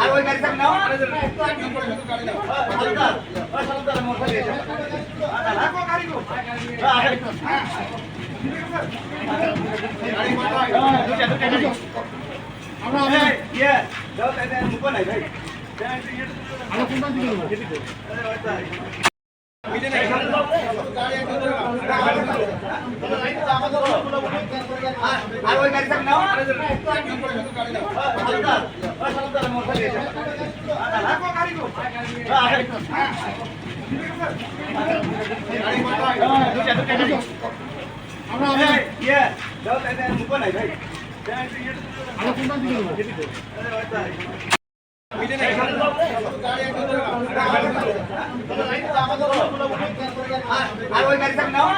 আর ওই গাড়ি থাক নাও তাই মুখ নাই ভাই আর ওই গাড়ি থাক নাও ইয়ে যাও তাই মুখ নাই ভাই আর ওই গাড়িটা নাও